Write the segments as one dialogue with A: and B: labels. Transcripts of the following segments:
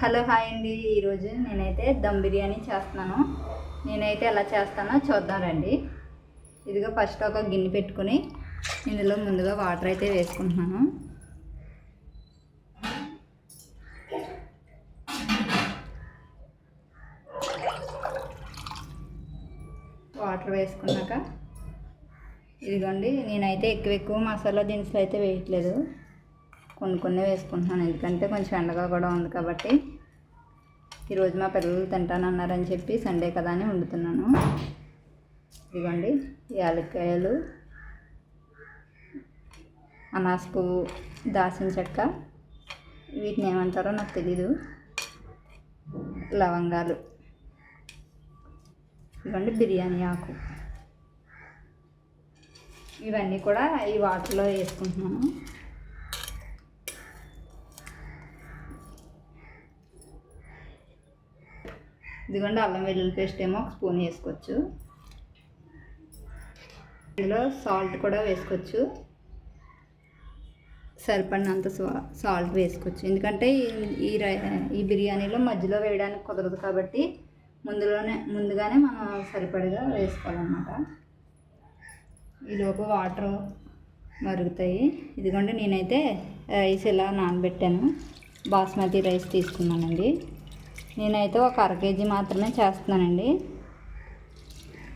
A: Hello hi అండి. ఈరోజు నేనైతే దమ్ బిర్యానీ చేస్తున్నాను. నేనైతే ఎలా చేస్తానో చూద్దాం రండి. ఇదిగో ఫస్ట్ ఒక గిన్నె పెట్టుకుని ఇందులో ముందుగా వాటర్ అయితే వేసుకుంటున్నాను. వాటర్ వేసుకున్నాక ఇదిగోండి నేనైతే ఎక్కువ ఎక్కువ మసాలా దినుసులు అయితే వేయట్లేదు. కొన్ని కొన్ని వేసుకుంటున్నాను. ఎందుకంటే కొంచెం ఎండగా కూడా ఉంది కాబట్టి ఈరోజు మా పిల్లలు తింటానన్నారని చెప్పి సండే కదా అని వండుతున్నాను. ఇదిగోండి యాలక్కాయలు అనాస పువ్వు దాసిన చెక్క వీటిని ఏమంటారో నాకు తెలీదు. లవంగాలు. ఇవ్వండి బిర్యానీ ఆకు. ఇవన్నీ కూడా ఈ వాటర్లో వేసుకుంటున్నాను. ఇదిగోండి అల్లం వెల్లుల్లి పేస్ట్ ఏమో ఒక స్పూన్ వేసుకోవచ్చు. ఇందులో సాల్ట్ కూడా వేసుకోవచ్చు. సరిపడినంత సాల్ట్ వేసుకోవచ్చు. ఎందుకంటే ఈ- ఈ రై ఈ బిర్యానీలో మధ్యలో వేయడానికి కుదరదు కాబట్టి ముందులోనే ముందుగానే మనం సరిపడగా వేసుకోవాలన్నమాట. ఈలోపు వాటర్ మరుగుతాయి. ఇదిగోండి నేనైతే రైస్ ఇలా నానబెట్టాను. బాస్మతి రైస్ తీసుకున్నానండి. నేనైతే ఒక అర కేజీ మాత్రమే చేస్తున్నానండి.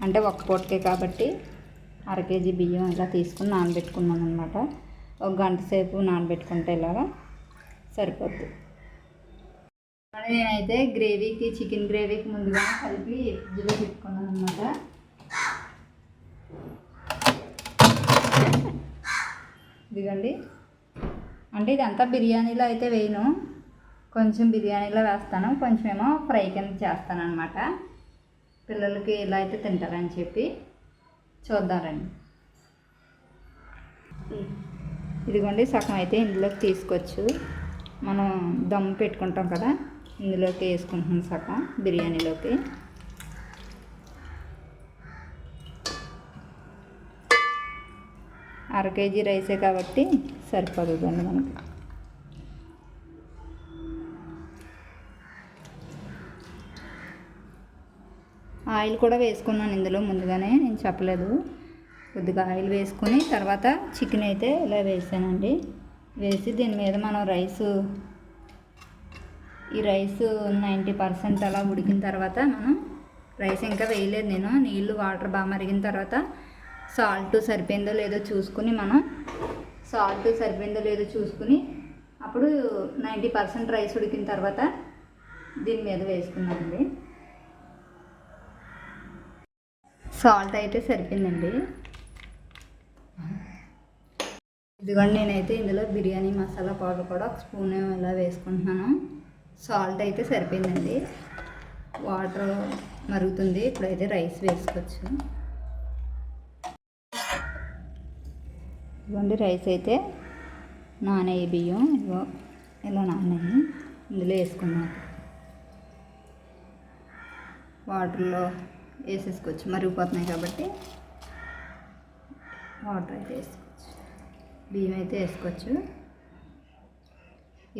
A: అంటే ఒక్క పూటకే కాబట్టి అర కేజీ బియ్యం ఇలా తీసుకుని నానబెట్టుకున్నాను అనమాట ఒక గంట సేపు నానబెట్టుకుంటే ఇలాగా సరిపోద్ది. నేనైతే గ్రేవీకి చికెన్ గ్రేవీకి ముందుగా కలిపి ఫ్రిడ్జ్లో పెట్టుకున్నాను అనమాట ఇదిగండి. అంటే ఇదంతా బిర్యానీలో అయితే వేయను. కొంచెం బిర్యానీలో వేస్తాను. కొంచెం ఏమో ఫ్రై కింద చేస్తాను అనమాట పిల్లలకి ఇలా అయితే తింటారని చెప్పి చూద్దామండి ఇదిగోండి సగం అయితే ఇందులోకి తీసుకోవచ్చు. మనం దమ్ పెట్టుకుంటాం కదా ఇందులోకి వేసుకుంటున్నాం సగం బిర్యానీలోకి. అర కేజీ రైసే కాబట్టి సరిపోతుందండి మనకి. ఆయిల్ కూడా వేసుకున్నాను ఇందులో ముందుగానే నేను చెప్పలేదు. కొద్దిగా ఆయిల్ వేసుకొని తర్వాత చికెన్ అయితే ఇలా వేసానండి. వేసి దీని మీద మనం రైసు ఈ రైస్ నైంటీ పర్సెంట్ అలా ఉడికిన తర్వాత మనం రైస్ ఇంకా వేయలేదు నేను. నీళ్ళు వాటర్ బాగా మరిగిన తర్వాత సాల్ట్ సరిపోయిందో లేదో చూసుకుని మనం సాల్ట్ సరిపోయిందో లేదో చూసుకుని అప్పుడు నైంటీ పర్సెంట్ రైస్ ఉడికిన తర్వాత దీని మీద వేసుకున్నానండి. సాల్ట్ అయితే సరిపోయిందండి. ఇదిగోండి నేనైతే ఇందులో బిర్యానీ మసాలా పౌడర్ కూడా ఒక స్పూన్ ఇలా వేసుకుంటున్నాను. సాల్ట్ అయితే సరిపోయిందండి. వాటర్ మరుగుతుంది ఇప్పుడైతే రైస్ వేసుకోవచ్చు. ఇదిగోండి రైస్ అయితే నానయ్య బియ్యం. ఇదిగో ఇలా నానయ్యి ఇందులో వేసుకున్నాను. వాటర్లో వేసేసుకోవచ్చు. మరిగిపోతున్నాయి కాబట్టి వాటర్ అయితే వేసుకోవచ్చు. బియ్యం అయితే వేసుకోవచ్చు.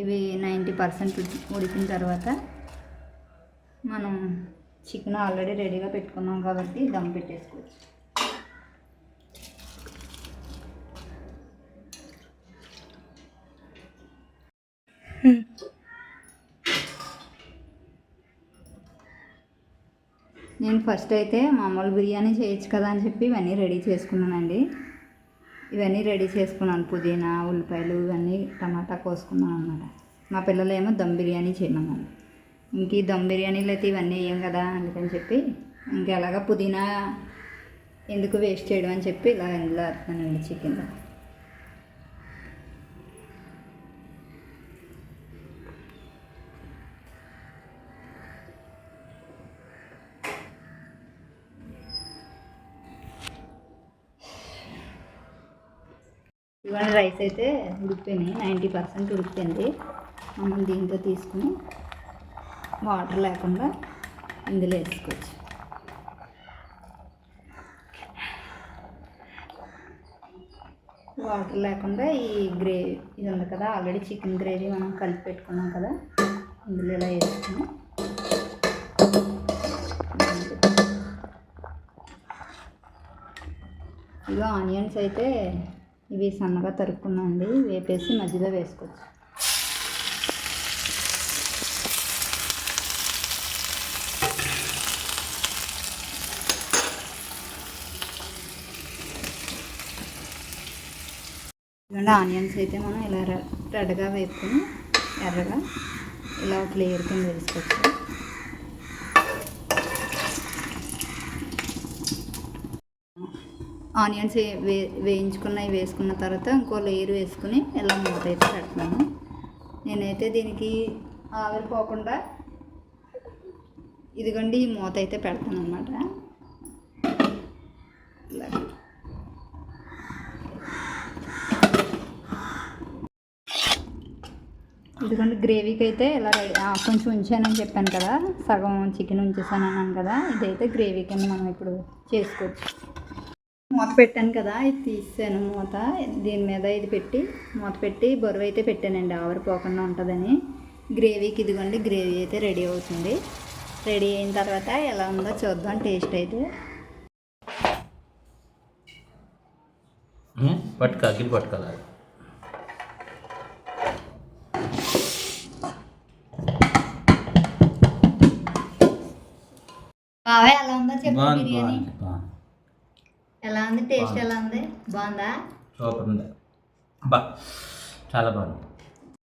A: ఇవి నైంటీ పర్సెంట్ ఉడికిన తర్వాత మనం చికెన్ ఆల్రెడీ రెడీగా పెట్టుకున్నాం కాబట్టి దమ్ పెట్టేసుకోవచ్చు. నేను ఫస్ట్ అయితే మామూలు బిర్యానీ చేయొచ్చు కదా అని చెప్పి ఇవన్నీ రెడీ చేసుకున్నానండి. ఇవన్నీ రెడీ చేసుకున్నాను. పుదీనా ఉల్లిపాయలు ఇవన్నీ టమాటా కోసుకున్నాను అనమాట మా పిల్లలు ఏమో దమ్ బిర్యానీ చేయమన్నాను ఇంక ఈ దమ్ బిర్యానీలు అయితే ఇవన్నీ వేయం కదా అందుకని చెప్పి ఇంకెలాగ పుదీనా ఎందుకు వేస్ట్ చేయడం అని చెప్పి ఇలా ఇందులో వేస్తానండి చికెన్లో ఇవాళ రైస్ అయితే ఉడికిపోయినాయి నైంటీ పర్సెంట్ ఉడికిపోయింది. మనం దీంతో తీసుకుని వాటర్ లేకుండా ఇందులో వేసుకోవచ్చు. వాటర్ లేకుండా ఈ గ్రేవీ ఇది ఉంది కదా ఆల్రెడీ చికెన్ గ్రేవీ మనం కలిపి పెట్టుకున్నాం కదా ఇందులో ఇలా వేసుకుని ఇదిగో ఆనియన్స్ అయితే ఇవి సన్నగా తరుక్కున్నాండి. వేపేసి మధ్యలో వేసుకోవచ్చు. ఇదిగోండి ఆనియన్స్ అయితే మనం ఇలా రెడ్గా వేపుకొని ఎర్రగా ఇలా ఒక లేయర్ కింద వేసుకోవచ్చు. ఆనియన్స్ వే వే- వేయించుకున్నవి వేసుకున్న తర్వాత ఇంకో లేయర్ వేసుకుని ఇలా మూత అయితే పెడతాను. నేనైతే దీనికి ఆవిరిపోకుండా ఇదిగోండి ఈ మూత అయితే పెడతాను అనమాట ఇదిగోండి గ్రేవీకి అయితే ఇలా రెడీ కొంచెం ఉంచానని చెప్పాను కదా సగం చికెన్ ఉంచేసాను అన్నాను కదా ఇదైతే గ్రేవీకి మనం ఇప్పుడు చేసుకోవచ్చు. మూత పెట్టాను కదా ఇది తీసాను మూత. దీని మీద ఇది పెట్టి మూత పెట్టి బరువు అయితే పెట్టానండి ఆవిరిపోకుండా ఉంటుందని. గ్రేవీకి ఇదిగోండి గ్రేవీ అయితే రెడీ అవుతుంది. రెడీ అయిన తర్వాత ఎలా ఉందో చూద్దాం టేస్ట్ అయితే.
B: పట్టుక గిన్నె పట్టుకోవాలి
A: బావా ఎలా ఉందో చెప్పు బిర్యానీ. ఎలా ఉంది? టేస్ట్ ఎలా ఉంది? బాగుందా?
B: సూపర్ ఉంది. బా చాలా బాగుంది.